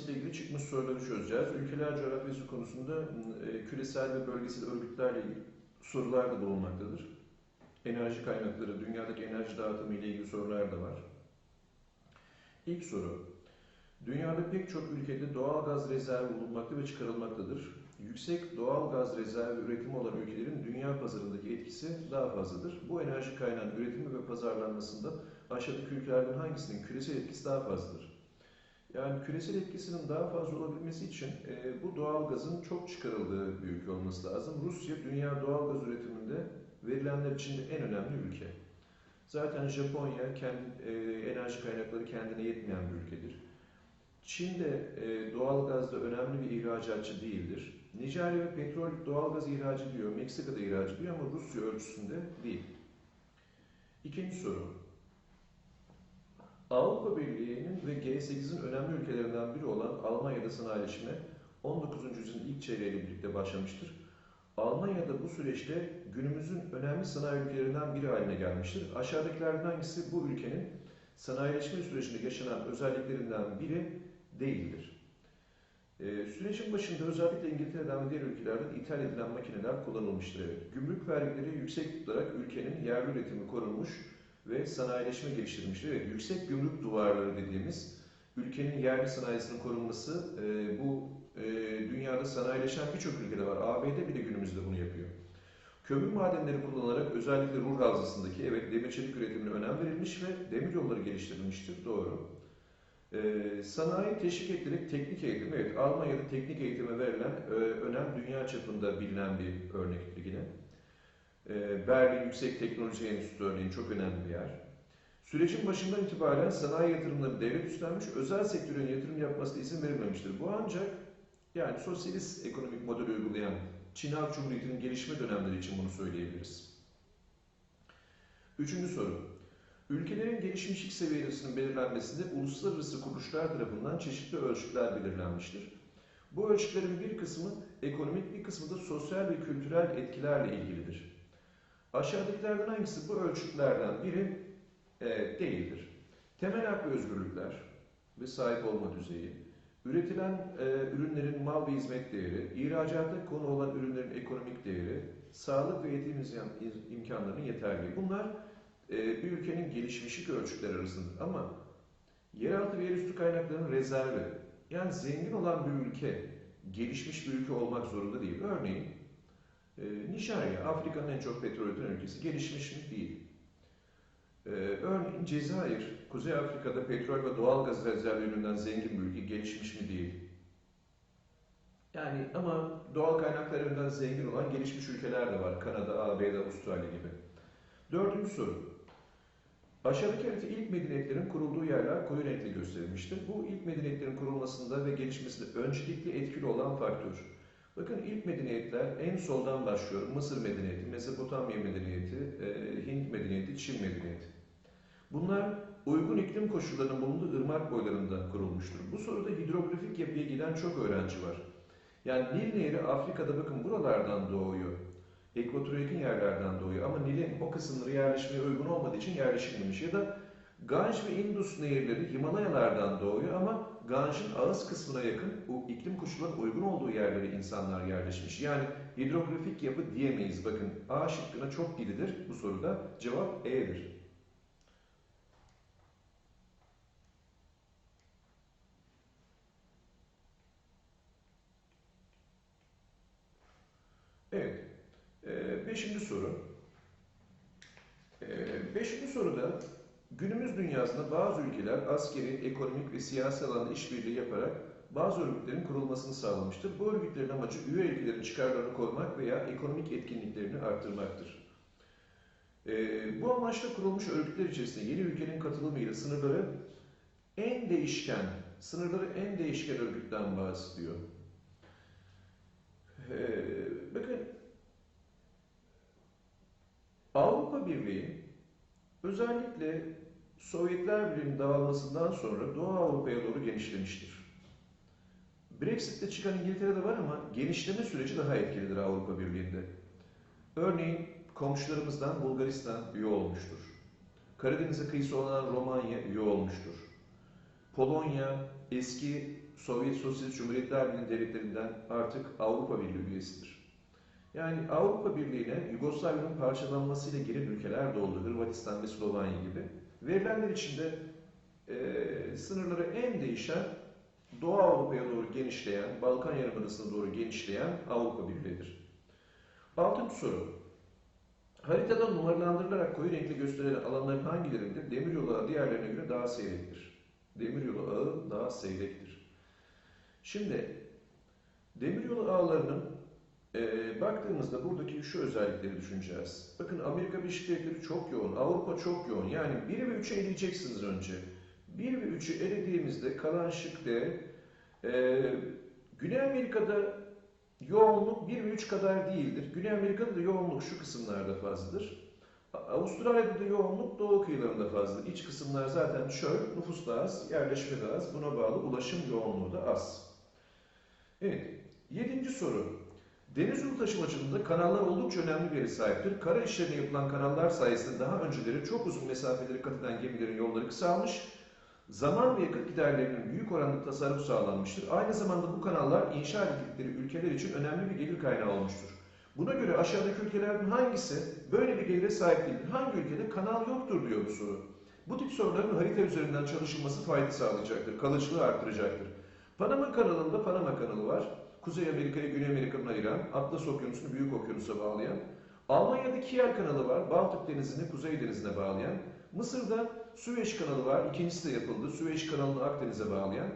ile ilgili çıkmış soruları çözeceğiz. Ülkeler coğrafyası konusunda e, küresel ve bölgesel örgütlerle ilgili sorular da bulunmaktadır. Enerji kaynakları, dünyadaki enerji dağıtımı ile ilgili sorular da var. İlk soru. Dünyada pek çok ülkede doğal gaz rezervi bulunmakta ve çıkarılmaktadır. Yüksek doğal gaz rezervi üretimi olan ülkelerin dünya pazarındaki etkisi daha fazladır. Bu enerji kaynağının üretimi ve pazarlanmasında aşağıdaki ülkelerden hangisinin küresel etkisi daha fazladır? Yani küresel etkisinin daha fazla olabilmesi için e, bu doğal gazın çok çıkarıldığı bir ülke olması lazım. Rusya dünya doğal gaz üretiminde verilenler içinde en önemli ülke. Zaten Japonya kendi, e, enerji kaynakları kendine yetmeyen bir ülkedir. Çin de e, doğal gazda önemli bir ihracatçı değildir. Nijerya petrol doğal gaz ihraç ediyor, Meksika'da ihraç ediyor ama Rusya ölçüsünde değil. İkinci soru. Avrupa Birliği'nin ve G8'in önemli ülkelerinden biri olan Almanya'da sanayileşme 19. yüzyılın ilk çeyreğiyle birlikte başlamıştır. Almanya'da bu süreçte günümüzün önemli sanayi ülkelerinden biri haline gelmiştir. Aşağıdakilerden hangisi bu ülkenin sanayileşme sürecinde yaşanan özelliklerinden biri değildir? Ee, sürecin başında özellikle İngiltere'den ve diğer ülkelerden ithal edilen makineler kullanılmıştır. Gümrük vergileri yüksek tutarak ülkenin yerli üretimi korunmuş ve sanayileşme geliştirmiştir. Evet, yüksek gümrük duvarları dediğimiz ülkenin yerli sanayisinin korunması e, bu e, dünyada sanayileşen birçok ülkede var. ABD bile günümüzde bunu yapıyor. Kömür madenleri kullanılarak özellikle Ruhr Havzası'ndaki evet demir çelik üretimine önem verilmiş ve demir yolları geliştirilmiştir. Doğru. Ee, sanayi teşvik edilerek teknik eğitim, evet Almanya'da teknik eğitime verilen e, önem dünya çapında bilinen bir örnektir yine. Ee, Berlin Yüksek Teknoloji Enstitüsü örneğin çok önemli bir yer. Sürecin başından itibaren sanayi yatırımları devlet üstlenmiş, özel sektörün yatırım yapmasına izin verilmemiştir. Bu ancak yani sosyalist ekonomik model uygulayan Çin Halk Cumhuriyeti'nin gelişme dönemleri için bunu söyleyebiliriz. Üçüncü soru. Ülkelerin gelişmişlik seviyesinin belirlenmesinde uluslararası kuruluşlar tarafından çeşitli ölçütler belirlenmiştir. Bu ölçütlerin bir kısmı ekonomik, bir kısmı da sosyal ve kültürel etkilerle ilgilidir. Aşağıdakilerden hangisi bu ölçütlerden biri e, değildir? Temel hak ve özgürlükler ve sahip olma düzeyi, üretilen e, ürünlerin mal ve hizmet değeri, ihracatta konu olan ürünlerin ekonomik değeri, sağlık ve eğitim imkanlarının yeterliği. Bunlar e, bir ülkenin gelişmişlik ölçütleri arasındadır. Ama yeraltı ve yerüstü kaynaklarının rezervi, yani zengin olan bir ülke, gelişmiş bir ülke olmak zorunda değil. Örneğin e, Nijerya, Afrika'nın en çok petrol üreten ülkesi, gelişmiş mi? Değil. E, örneğin Cezayir, Kuzey Afrika'da petrol ve doğal gaz rezervlerinden zengin bir ülke, gelişmiş mi? Değil. Yani ama doğal kaynaklarından zengin olan gelişmiş ülkeler de var. Kanada, ABD, Avustralya gibi. Dördüncü soru. Aşağıdaki harita ilk medeniyetlerin kurulduğu yerler koyu renkle gösterilmiştir. Bu ilk medeniyetlerin kurulmasında ve gelişmesinde öncelikli etkili olan faktör. Bakın ilk medeniyetler en soldan başlıyor. Mısır medeniyeti, Mezopotamya medeniyeti, e, Hint medeniyeti, Çin medeniyeti. Bunlar uygun iklim koşullarının bulunduğu ırmak boylarında kurulmuştur. Bu soruda hidrografik yapıya giden çok öğrenci var. Yani Nil Nehri Afrika'da bakın buralardan doğuyor. Ekvatora yakın yerlerden doğuyor ama Nil'in o kısımları yerleşmeye uygun olmadığı için yerleşilmemiş. Ya da Ganj ve Indus nehirleri Himalayalardan doğuyor ama Ganj'ın ağız kısmına yakın o iklim koşullarına uygun olduğu yerlere insanlar yerleşmiş. Yani hidrografik yapı diyemeyiz. Bakın A şıkkına çok gidilir bu soruda. Cevap E'dir. Evet. Ee, beşinci soru. Ee, beşinci soruda günümüz dünyasında bazı ülkeler askeri, ekonomik ve siyasi alanda işbirliği yaparak bazı örgütlerin kurulmasını sağlamıştır. Bu örgütlerin amacı üye ülkelerin çıkarlarını korumak veya ekonomik etkinliklerini arttırmaktır. Ee, bu amaçla kurulmuş örgütler içerisinde yeni ülkenin katılımıyla sınırları en değişken, sınırları en değişken örgütten bahsediyor. Ee, bakın Avrupa Birliği özellikle Sovyetler Birliği'nin dağılmasından sonra Doğu Avrupa'ya doğru genişlemiştir. Brexit'te çıkan İngiltere'de var ama genişleme süreci daha etkilidir Avrupa Birliği'nde. Örneğin komşularımızdan Bulgaristan üye olmuştur. Karadeniz'e kıyısı olan Romanya üye olmuştur. Polonya, eski Sovyet Sosyalist Cumhuriyetler Birliği devletlerinden artık Avrupa Birliği üyesidir. Yani Avrupa Birliği'ne Yugoslavya'nın parçalanmasıyla giren ülkeler de oldu. Hırvatistan ve Slovanya gibi. Verilenler içinde e, sınırları en değişen Doğu Avrupa'ya doğru genişleyen, Balkan Yarımadası'na doğru genişleyen Avrupa Birliği'dir. Altıncı soru. Haritada numaralandırılarak koyu renkli gösterilen alanların hangilerinde demiryolu ağı diğerlerine göre daha seyrektir? Demiryolu ağı daha seyrektir. Şimdi demiryolu ağlarının e, baktığımızda buradaki şu özellikleri düşüneceğiz. Bakın Amerika Birleşik Devletleri çok yoğun, Avrupa çok yoğun. Yani 1 ve 3'ü eleyeceksiniz önce. 1 ve 3'ü elediğimizde kalan şık D. E, Güney Amerika'da yoğunluk 1 ve 3 kadar değildir. Güney Amerika'da da yoğunluk şu kısımlarda fazladır. Avustralya'da da yoğunluk doğu kıyılarında fazladır. İç kısımlar zaten çöl, nüfus da az, yerleşme de az. Buna bağlı ulaşım yoğunluğu da az. Evet, yedinci soru. Deniz yolu taşımacılığında kanallar oldukça önemli bir yere sahiptir. Kara işlerine yapılan kanallar sayesinde daha önceleri çok uzun mesafeleri kat eden gemilerin yolları kısalmış, zaman ve yakıt giderlerinin büyük oranda tasarruf sağlanmıştır. Aynı zamanda bu kanallar inşa edildikleri ülkeler için önemli bir gelir kaynağı olmuştur. Buna göre aşağıdaki ülkelerden hangisi böyle bir gelire sahip değildir? Hangi ülkede kanal yoktur diyor bu soru. Bu tip soruların harita üzerinden çalışılması fayda sağlayacaktır, kalıcılığı arttıracaktır. Panama kanalında Panama kanalı var. Kuzey Amerika'yı Güney Amerika'dan ayıran, Atlas Okyanusu'nu Büyük Okyanus'a bağlayan. Almanya'da Kiel kanalı var, Baltık Denizi'ni Kuzey Denizi'ne bağlayan. Mısır'da Süveyş kanalı var, ikincisi de yapıldı. Süveyş kanalını Akdeniz'e bağlayan.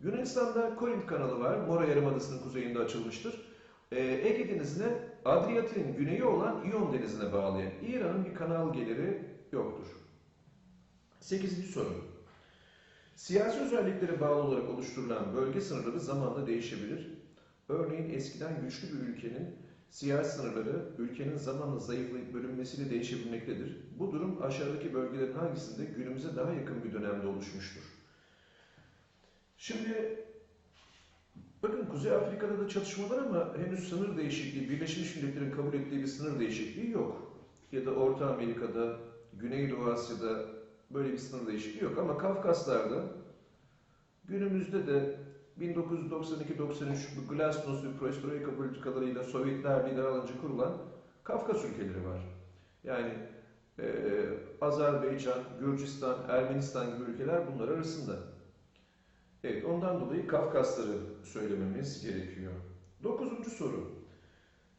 Yunanistan'da Korint kanalı var, Mora Yarımadası'nın kuzeyinde açılmıştır. Ee, Ege Denizi'ne Adriyatik'in güneyi olan İyon Denizi'ne bağlayan. İran'ın bir kanal geliri yoktur. Sekizinci soru. Siyasi özelliklere bağlı olarak oluşturulan bölge sınırları zamanla değişebilir. Örneğin eskiden güçlü bir ülkenin siyasi sınırları ülkenin zamanla zayıflayıp bölünmesiyle değişebilmektedir. Bu durum aşağıdaki bölgelerin hangisinde günümüze daha yakın bir dönemde oluşmuştur? Şimdi bakın Kuzey Afrika'da da çatışmalar ama henüz sınır değişikliği, Birleşmiş Milletler'in kabul ettiği bir sınır değişikliği yok. Ya da Orta Amerika'da, Güneydoğu Asya'da böyle bir sınır değişikliği yok. Ama Kafkaslar'da günümüzde de 1992-93 bu Glasnost ve Perestroika politikalarıyla Sovyetler Birliği dağılınca kurulan Kafkas ülkeleri var. Yani e, Azerbaycan, Gürcistan, Ermenistan gibi ülkeler bunlar arasında. Evet, ondan dolayı Kafkasları söylememiz gerekiyor. Dokuzuncu soru.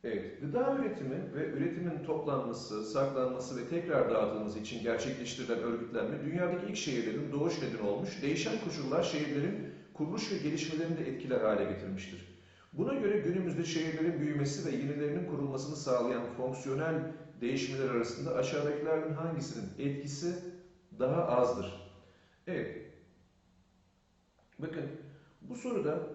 Evet, gıda üretimi ve üretimin toplanması, saklanması ve tekrar dağıtılması için gerçekleştirilen örgütlenme dünyadaki ilk şehirlerin doğuş nedeni olmuş, değişen koşullar şehirlerin kuruluş ve gelişmelerini de etkiler hale getirmiştir. Buna göre günümüzde şehirlerin büyümesi ve yenilerinin kurulmasını sağlayan fonksiyonel değişimler arasında aşağıdakilerden hangisinin etkisi daha azdır? Evet. Bakın bu soruda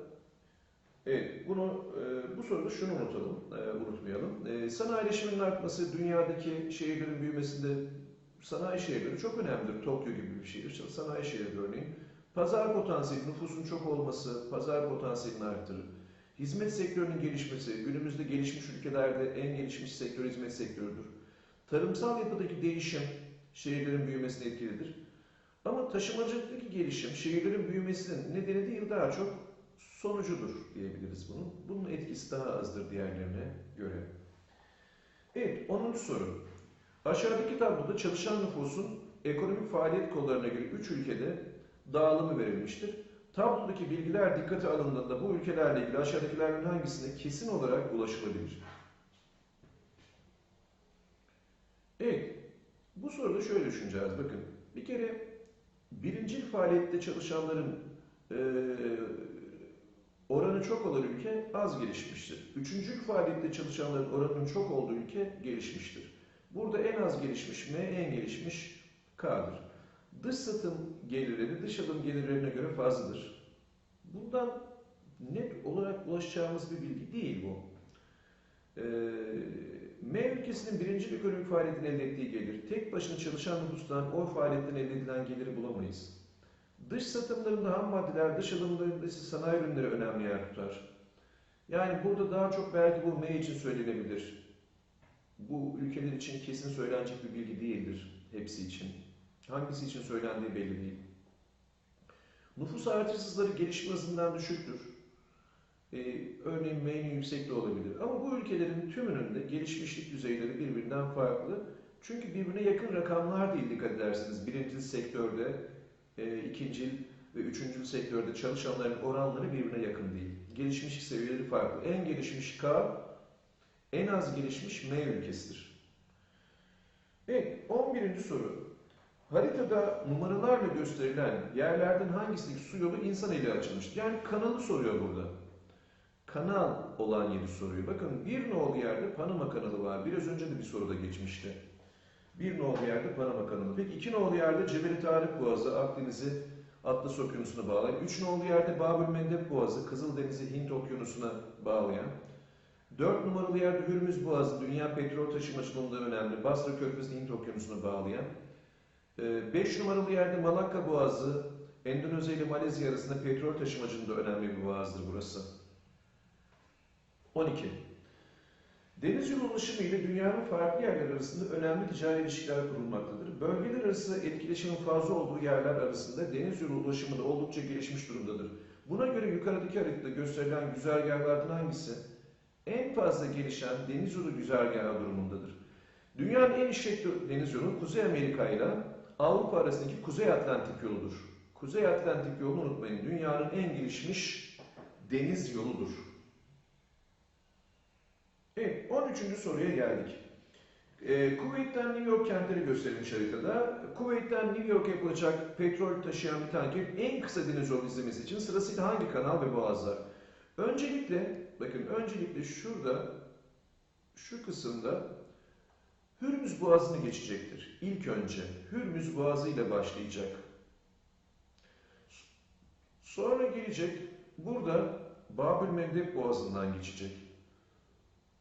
Evet, bunu e, bu soruda şunu unutalım, e, unutmayalım. E, sanayileşmenin artması dünyadaki şehirlerin büyümesinde sanayi şehirleri çok önemlidir. Tokyo gibi bir şehir, sanayi şehri örneğin. Pazar potansiyeli, nüfusun çok olması pazar potansiyelini arttırır. Hizmet sektörünün gelişmesi, günümüzde gelişmiş ülkelerde en gelişmiş sektör hizmet sektörüdür. Tarımsal yapıdaki değişim şehirlerin büyümesine etkilidir. Ama taşımacılıktaki gelişim şehirlerin büyümesinin nedeni değil daha çok sonucudur diyebiliriz bunun. Bunun etkisi daha azdır diğerlerine göre. Evet, 10. soru. Aşağıdaki tabloda çalışan nüfusun ekonomik faaliyet kollarına göre 3 ülkede dağılımı verilmiştir. Tablodaki bilgiler dikkate alındığında bu ülkelerle ilgili aşağıdakilerden hangisine kesin olarak ulaşılabilir? Evet, bu soruda şöyle düşüneceğiz. Bakın, bir kere birincil faaliyette çalışanların e, oranı çok olan ülke az gelişmiştir. Üçüncül faaliyette çalışanların oranının çok olduğu ülke gelişmiştir. Burada en az gelişmiş M, en gelişmiş K'dır. Dış satım gelirleri dış alım gelirlerine göre fazladır. Bundan net olarak ulaşacağımız bir bilgi değil bu. Ee, M ülkesinin birinci ekonomik faaliyetin elde ettiği gelir, tek başına çalışan nüfustan o faaliyetten elde edilen geliri bulamayız. Dış satımlarında ham maddeler, dış alımlarında ise sanayi ürünleri önemli yer tutar. Yani burada daha çok belki bu M için söylenebilir. Bu ülkeler için kesin söylenecek bir bilgi değildir hepsi için. Hangisi için söylendiği belli değil. Nüfus artışsızları gelişme hızından düşüktür. Ee, örneğin Maine yüksek de olabilir. Ama bu ülkelerin tümünün de gelişmişlik düzeyleri birbirinden farklı. Çünkü birbirine yakın rakamlar değil dikkat ederseniz. Birincil sektörde, e, ikincil ve üçüncül sektörde çalışanların oranları birbirine yakın değil. Gelişmişlik seviyeleri farklı. En gelişmiş K, en az gelişmiş M ülkesidir. Evet, 11. soru. Haritada numaralarla gösterilen yerlerden hangisindeki su yolu insan eli açılmıştır? Yani kanalı soruyor burada. Kanal olan yeri soruyor. Bakın bir nolu yerde Panama kanalı var. Biraz önce de bir soruda geçmişti. Bir nolu yerde Panama kanalı. Peki iki nolu yerde Cebeli Tarık Boğazı, Akdeniz'i Atlas Okyanusu'na bağlayan. Üç nolu yerde Babül Mendeb Boğazı, Kızıldeniz'i Hint Okyanusu'na bağlayan. Dört numaralı yerde Hürmüz Boğazı, dünya petrol taşımacılığında önemli. Basra Körfezi'ni Hint Okyanusu'na bağlayan. 5 numaralı yerde Malakka Boğazı, Endonezya ile Malezya arasında petrol taşımacılığında önemli bir boğazdır burası. 12. Deniz yolu ulaşımı ile dünyanın farklı yerler arasında önemli ticari ilişkiler kurulmaktadır. Bölgeler arası etkileşimin fazla olduğu yerler arasında deniz yolu ulaşımı da oldukça gelişmiş durumdadır. Buna göre yukarıdaki haritada gösterilen güzergahlardan hangisi en fazla gelişen deniz yolu güzergahı durumundadır? Dünyanın en işlek deniz yolu Kuzey Amerika ile Avrupa arasındaki Kuzey Atlantik yoludur. Kuzey Atlantik yolunu unutmayın. Dünyanın en gelişmiş deniz yoludur. Evet, 13. soruya geldik. Ee, Kuveyt'ten New York kentleri gösterilmiş haritada. Kuveyt'ten New York'a yapılacak petrol taşıyan bir tankerin en kısa deniz yolu izlemesi için sırasıyla hangi kanal ve boğazlar? Öncelikle, bakın öncelikle şurada, şu kısımda Hürmüz Boğazı'nı geçecektir. İlk önce Hürmüz Boğazı ile başlayacak. Sonra gelecek, burada Babül Mendeb Boğazı'ndan geçecek.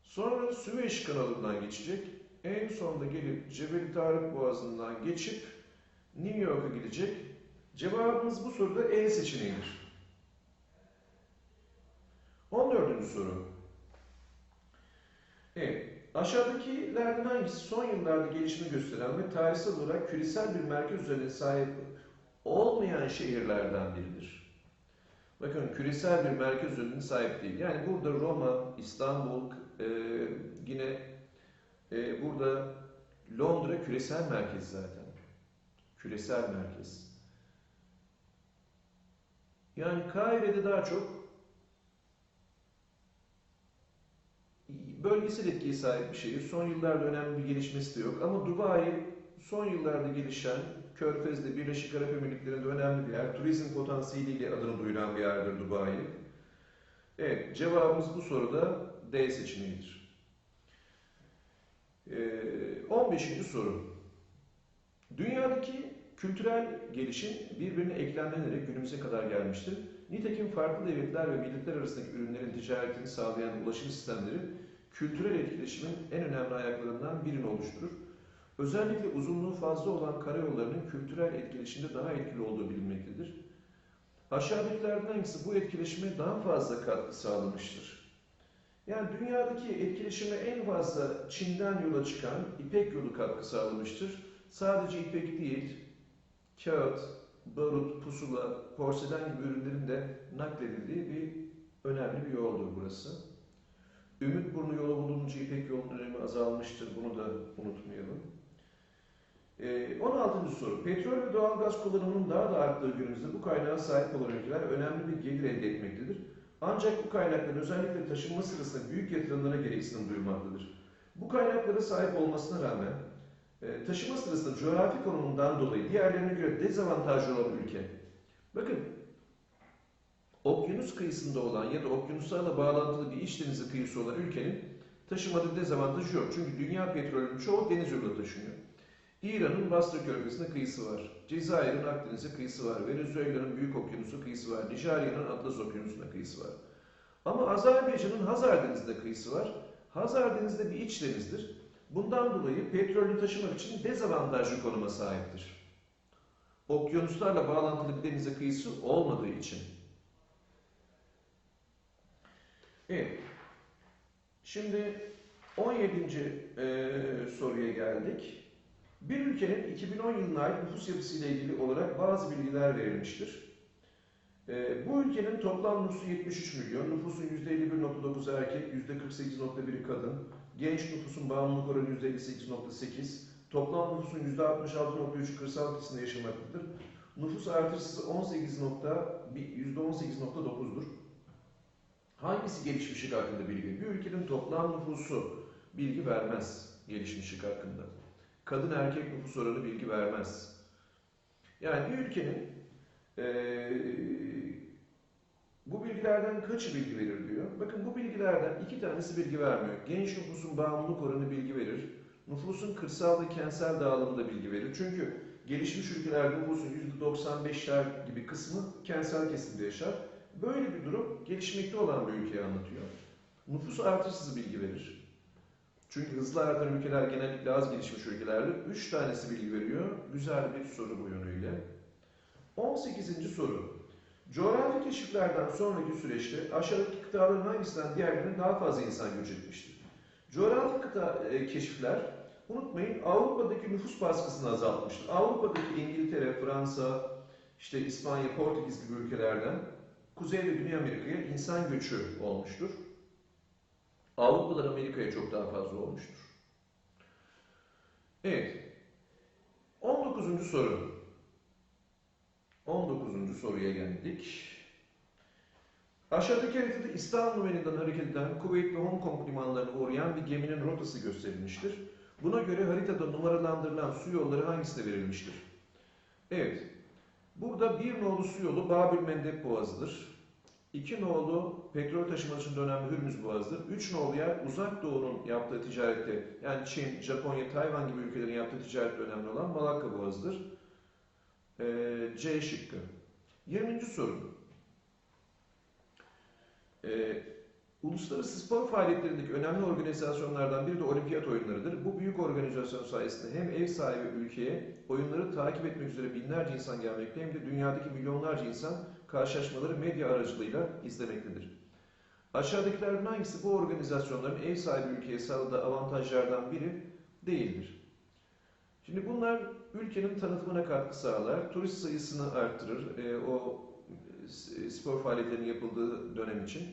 Sonra Süveyş kanalından geçecek. En sonunda gelip Cebeli Tarık Boğazı'ndan geçip New York'a gidecek. Cevabımız bu soruda E seçeneğidir. 14. soru. Evet. Aşağıdakilerden hangisi son yıllarda gelişme gösteren ve tarihsel olarak küresel bir merkez üzerine sahip olmayan şehirlerden biridir? Bakın küresel bir merkez üzerine sahip değil. Yani burada Roma, İstanbul, e, yine e, burada Londra küresel merkez zaten. Küresel merkez. Yani Kahire'de daha çok bölgesel etkiye sahip bir şehir. Son yıllarda önemli bir gelişmesi de yok. Ama Dubai son yıllarda gelişen, Körfez'de, Birleşik Arap Emirlikleri'nde önemli bir yer. Turizm potansiyeliyle adını duyuran bir yerdir Dubai. Evet, cevabımız bu soruda D seçeneğidir. Ee, 15. soru. Dünyadaki kültürel gelişim birbirine eklemlenerek günümüze kadar gelmiştir. Nitekim farklı devletler ve milletler arasındaki ürünlerin ticaretini sağlayan ulaşım sistemleri kültürel etkileşimin en önemli ayaklarından birini oluşturur. Özellikle uzunluğu fazla olan karayollarının kültürel etkileşimde daha etkili olduğu bilinmektedir. Aşağıdakilerden hangisi bu etkileşime daha fazla katkı sağlamıştır? Yani dünyadaki etkileşime en fazla Çin'den yola çıkan İpek yolu katkı sağlamıştır. Sadece İpek değil, kağıt, barut, pusula, porselen gibi ürünlerin de nakledildiği bir önemli bir yoldur burası. Ümit yolu bulununca İpek yolunun önemi azalmıştır. Bunu da unutmayalım. Ee, 16. soru. Petrol ve doğalgaz kullanımının daha da arttığı günümüzde bu kaynağa sahip olan ülkeler önemli bir gelir elde etmektedir. Ancak bu kaynakların özellikle taşınma sırasında büyük yatırımlara gereksinim duyulmaktadır. Bu kaynaklara sahip olmasına rağmen e, taşıma sırasında coğrafi konumundan dolayı diğerlerine göre dezavantajlı olan ülke. Bakın, okyanus kıyısında olan ya da okyanuslarla bağlantılı bir iç denizi kıyısı olan ülkenin taşımada dezavantajı yok. Çünkü dünya petrolünün çoğu deniz yoluyla taşınıyor. İran'ın Basra Körfezi'ne kıyısı var. Cezayir'in Akdeniz'e kıyısı var. Venezuela'nın Büyük Okyanusu kıyısı var. Nijerya'nın Atlas Okyanusu'na kıyısı var. Ama Azerbaycan'ın Hazar Denizi'nde kıyısı var. Hazar Denizi de bir iç denizdir. Bundan dolayı petrolü taşımak için dezavantajlı konuma sahiptir. Okyanuslarla bağlantılı bir denize kıyısı olmadığı için. Evet. Şimdi 17. E, soruya geldik. Bir ülkenin 2010 yılına ait nüfus yapısı ile ilgili olarak bazı bilgiler verilmiştir. Ee, bu ülkenin toplam nüfusu 73 milyon, nüfusun %51.9'u erkek, %48.1'i kadın, genç nüfusun bağımlılık oranı %58.8, toplam nüfusun %66.3'ü kırsal kesimde yaşamaktadır. Nüfus artışısı 18 nokta- %18.9'dur. Hangisi gelişmişlik hakkında bilgi? Bir ülkenin toplam nüfusu bilgi vermez gelişmişlik hakkında. Kadın erkek nüfus oranı bilgi vermez. Yani bir ülkenin eee, bu bilgilerden kaçı bilgi verir diyor. Bakın bu bilgilerden iki tanesi bilgi vermiyor. Genç nüfusun bağımlılık oranı bilgi verir. Nüfusun kırsal ve kentsel dağılımı da bilgi verir. Çünkü gelişmiş ülkelerde nüfusun %95'ler gibi kısmı kentsel kesimde yaşar. Böyle bir durum gelişmekte olan bir ülkeyi anlatıyor. Nüfus artışsız bilgi verir. Çünkü hızlı artan ülkeler genellikle az gelişmiş ülkelerdir. Üç tanesi bilgi veriyor. Güzel bir soru bu yönüyle. 18. soru. Coğrafi keşiflerden sonraki süreçte aşağıdaki kıtaların hangisinden diğerlerine daha fazla insan göç etmiştir? Coğrafi kıta e, keşifler, unutmayın Avrupa'daki nüfus baskısını azaltmıştır. Avrupa'daki İngiltere, Fransa, işte İspanya, Portekiz gibi ülkelerden Kuzey ve Güney Amerika'ya insan göçü olmuştur. Avrupalılar Amerika'ya çok daha fazla olmuştur. Evet. 19. soru. 19. soruya geldik. Aşağıdaki haritada İstanbul Limanı'ndan hareket eden Kuveyt ve Hong Kong limanlarına uğrayan bir geminin rotası gösterilmiştir. Buna göre haritada numaralandırılan su yolları hangisine verilmiştir? Evet. Burada bir nolu su yolu Babil Mendeb Boğazı'dır. İki nolu petrol taşıması için önemli Hürmüz Boğazı'dır. Üç nolu yer uzak doğunun yaptığı ticarette yani Çin, Japonya, Tayvan gibi ülkelerin yaptığı ticarette önemli olan Malakka Boğazı'dır. Ee, C şıkkı. 20. soru. Ee, uluslararası spor faaliyetlerindeki önemli organizasyonlardan biri de olimpiyat oyunlarıdır. Bu büyük organizasyon sayesinde hem ev sahibi ülkeye oyunları takip etmek üzere binlerce insan gelmekte hem de dünyadaki milyonlarca insan karşılaşmaları medya aracılığıyla izlemektedir. Aşağıdakilerden hangisi bu organizasyonların ev sahibi ülkeye sağladığı avantajlardan biri değildir? Şimdi bunlar ülkenin tanıtımına katkı sağlar, turist sayısını arttırır e, o e, spor faaliyetlerinin yapıldığı dönem için.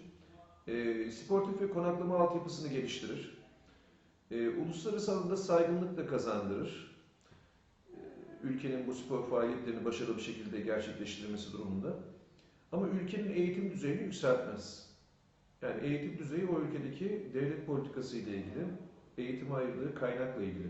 E, sportif ve konaklama altyapısını geliştirir. E, uluslararası alanda saygınlık da kazandırır. E, ülkenin bu spor faaliyetlerini başarılı bir şekilde gerçekleştirmesi durumunda. Ama ülkenin eğitim düzeyini yükseltmez. Yani eğitim düzeyi o ülkedeki devlet politikası ile ilgili, eğitime ayırdığı kaynakla ilgili.